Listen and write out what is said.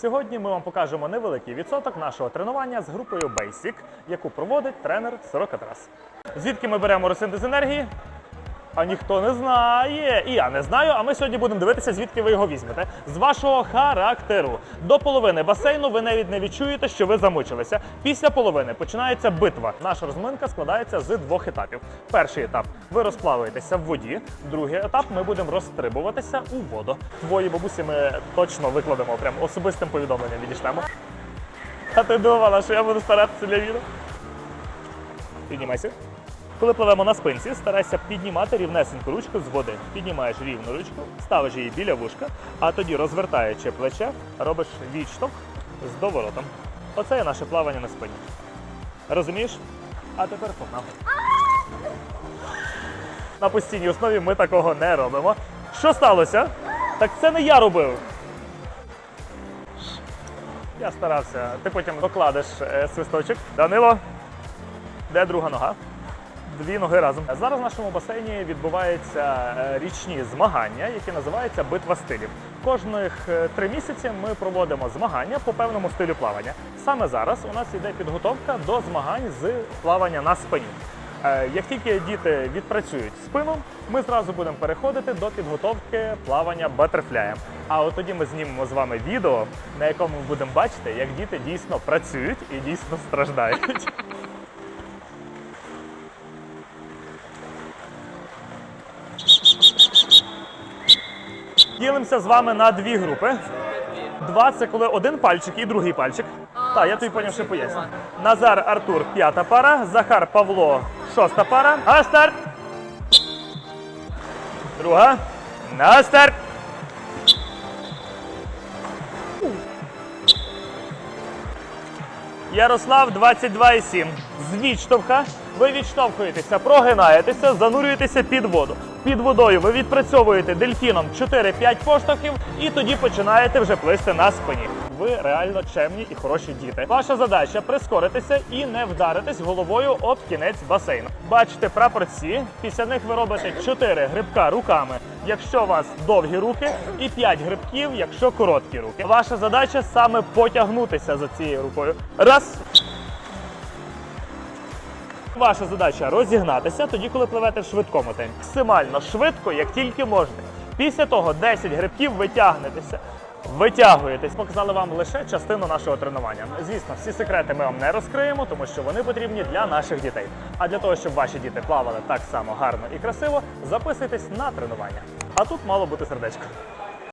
Сьогодні ми вам покажемо невеликий відсоток нашого тренування з групою Basic, яку проводить тренер Сорокатрас. Звідки ми беремо розсинтез енергії? А ніхто не знає. І я не знаю. А ми сьогодні будемо дивитися, звідки ви його візьмете. З вашого характеру. До половини басейну ви навіть не відчуєте, що ви замучилися. Після половини починається битва. Наша розминка складається з двох етапів. Перший етап ви розплавуєтеся в воді. Другий етап ми будемо розстрибуватися у воду. Твої бабусі ми точно викладемо прям особистим повідомленням відійшлемо. А ти думала, що я буду старатися для відео? Піднімайся. Коли пливемо на спинці, старайся піднімати рівнесеньку ручку з води. Піднімаєш рівну ручку, ставиш її біля вушка, а тоді, розвертаючи плече, робиш відштовх з доворотом. Оце є наше плавання на спині. Розумієш? А тепер погнав. На постійній основі ми такого не робимо. Що сталося? Так це не я робив. Я старався. Ти потім докладеш е, свисточок. Данило, де друга нога? Дві ноги разом. Зараз в нашому басейні відбуваються е, річні змагання, які називаються битва стилів. Кожних е, три місяці ми проводимо змагання по певному стилю плавання. Саме зараз у нас йде підготовка до змагань з плавання на спині. Е, Як тільки діти відпрацюють спину, ми зразу будемо переходити до підготовки плавання батерфляєм. А от тоді ми знімемо з вами відео, на якому ви будемо бачити, як діти дійсно працюють і дійсно страждають. Ділимося з вами на дві групи. Два це коли один пальчик і другий пальчик. Так, я тобі поняв, що поясню. Назар Артур п'ята пара, Захар Павло шоста пара. На старт. Друга. На старт. Ярослав 22,7. З відштовха ви відштовхуєтеся, прогинаєтеся, занурюєтеся під воду. Під водою ви відпрацьовуєте дельфіном 4-5 поштовхів і тоді починаєте вже плисти на спині. Ви реально чемні і хороші діти. Ваша задача прискоритися і не вдаритись головою об кінець басейну. Бачите прапорці, після них ви робите 4 грибка руками, якщо у вас довгі руки, і 5 грибків, якщо короткі руки. Ваша задача саме потягнутися за цією рукою. Раз. Ваша задача розігнатися тоді, коли пливете в швидкому темпі. Максимально швидко, як тільки можете. Після того 10 грибків витягнетеся. Витягуєтесь, показали вам лише частину нашого тренування. Звісно, всі секрети ми вам не розкриємо, тому що вони потрібні для наших дітей. А для того, щоб ваші діти плавали так само гарно і красиво, записуйтесь на тренування. А тут мало бути сердечко.